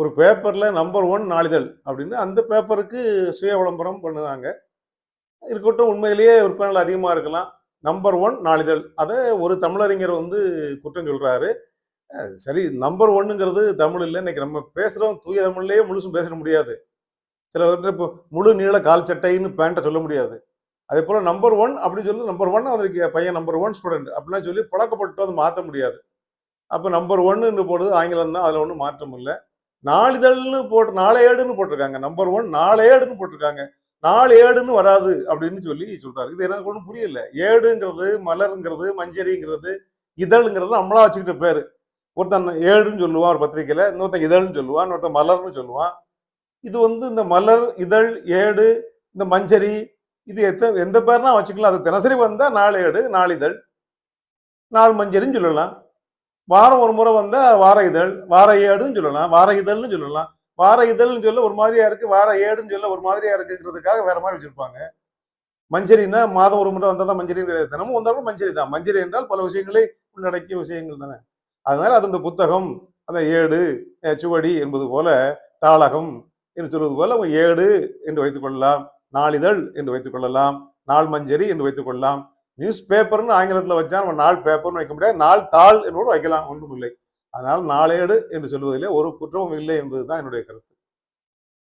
ஒரு பேப்பரில் number one நாளிதழ் அப்படின்னு அந்த பேப்பருக்கு சுய விளம்பரம் பண்ணுறாங்க. இருக்கட்டும் உண்மையிலேயே விற்பனைகள் அதிகமாக இருக்கலாம். நம்பர் ஒன் நாளிதழ். அதை ஒரு தமிழறிஞர் வந்து குற்றம் சொல்கிறாரு சரி நம்பர் ஒன்னுங்கிறது தமிழ் இல்லை. இன்னைக்கு நம்ம பேசுகிறோம் தூய தமிழ்லேயே முழுசும் பேச முடியாது. சில பேர் இப்போ முழு நீள கால் சட்டைன்னு பேண்ட்டை சொல்ல முடியாது. அதே போல் நம்பர் ஒன் அப்படின்னு சொல்லி நம்பர் ஒன் அவருக்கு பையன் நம்பர் ஒன் ஸ்டூடெண்ட் அப்படிலாம் சொல்லி பழக்கப்பட்டு அதை மாற்ற முடியாது. அப்போ நம்பர் ஒன்றுன்னு போடுறது ஆங்கிலம் தான் அதில் ஒன்றும் மாற்றம் இல்லை. நாளிதழ்னு போட்டு நாளேடுன்னு போட்டிருக்காங்க. நம்பர் ஒன் நாளேடுன்னு போட்டிருக்காங்க. நாலு ஏடுன்னு வராது அப்படின்னு சொல்லி சொல்றாரு. இது எனக்கு ஒன்றும் புரியல. ஏடுங்கிறது மலருங்கிறது மஞ்சரிங்கிறது இதழ்ங்கிறது நம்மளா வச்சுக்கிட்ட பேர். ஒருத்தன் ஏடுன்னு சொல்லுவான் ஒரு பத்திரிக்கையில் இன்னொருத்தன் இதழ்னு சொல்லுவான் இன்னொருத்தன் மலர்னு சொல்லுவான். இது வந்து இந்த மலர் இதழ் ஏடு இந்த மஞ்சரி இது எத்த எந்த பேர்னா வச்சுக்கலாம். அது தினசரி வந்தால் நாலு ஏடு நாளிதழ் நாலு மஞ்சரின்னு சொல்லலாம். வாரம் ஒரு முறை வந்தால் வார இதழ் வார ஏடுன்னு சொல்லலாம் வார இதழ்னு சொல்லலாம். வார இதழ்னு சொல்ல ஒரு மாதிரியா இருக்கு வார ஏடுன்னு சொல்ல ஒரு மாதிரியா இருக்குங்கிறதுக்காக வேற மாதிரி வச்சிருப்பாங்க. மஞ்சரின்னா மாதம் ஒரு முறை வந்தால் தான் மஞ்சரி கிடையாது. தினமும் வந்தாலும் மஞ்சரி தான். மஞ்சரி என்றால் பல விஷயங்களை உள்ளடக்கிய விஷயங்கள் தானே. அதனால அது இந்த புத்தகம் அந்த ஏடு சுவடி என்பது போல தாளகம் என்று சொல்வது போல ஏடு என்று வைத்துக் கொள்ளலாம் நாளிதழ் என்று வைத்துக் கொள்ளலாம் நாள் மஞ்சரி என்று வைத்துக் கொள்ளலாம் நியூஸ் பேப்பர்னு ஆங்கிலத்தில் வச்சா நம்ம நாள் பேப்பர்னு வைக்க முடியாது. நாள் தாள் என்னோடு வைக்கலாம் ஒன்றும் இல்லை. அதனால் நாளேடு என்று சொல்வதிலே ஒரு குற்றமும் இல்லை என்பது தான் என்னுடைய கருத்து.